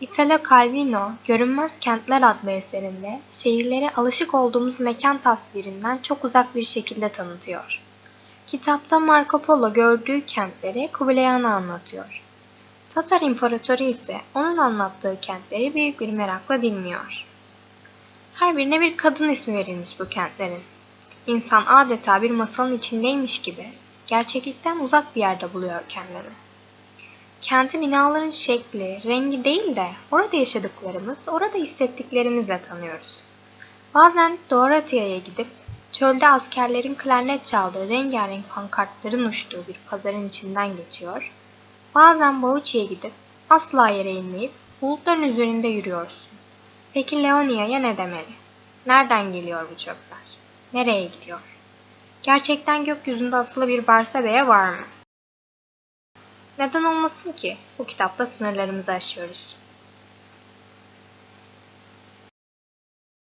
Italo Calvino, Görünmez Kentler adlı eserinde şehirlere alışık olduğumuz mekan tasvirinden çok uzak bir şekilde tanıtıyor. Kitapta Marco Polo gördüğü kentleri Kubilay Han'a anlatıyor. Tatar İmparatoru ise onun anlattığı kentleri büyük bir merakla dinliyor. Her birine bir kadın ismi verilmiş bu kentlerin. İnsan adeta bir masalın içindeymiş gibi gerçeklikten uzak bir yerde buluyor kendini. Kenti binaların şekli, rengi değil de orada yaşadıklarımız, orada hissettiklerimizle tanıyoruz. Bazen Doğu Atya'ya gidip çölde askerlerin klarnet çaldığı rengarenk pankartların uçtuğu bir pazarın içinden geçiyor. Bazen Boğuçi'ye gidip asla yere inmeyip bulutların üzerinde yürüyorsun. Peki Leonia'ya ne demeli? Nereden geliyor bu çöpler? Nereye gidiyor? Gerçekten gökyüzünde asılı bir Barsabeye var mı? Neden olmasın ki? Bu kitapta sınırlarımızı aşıyoruz.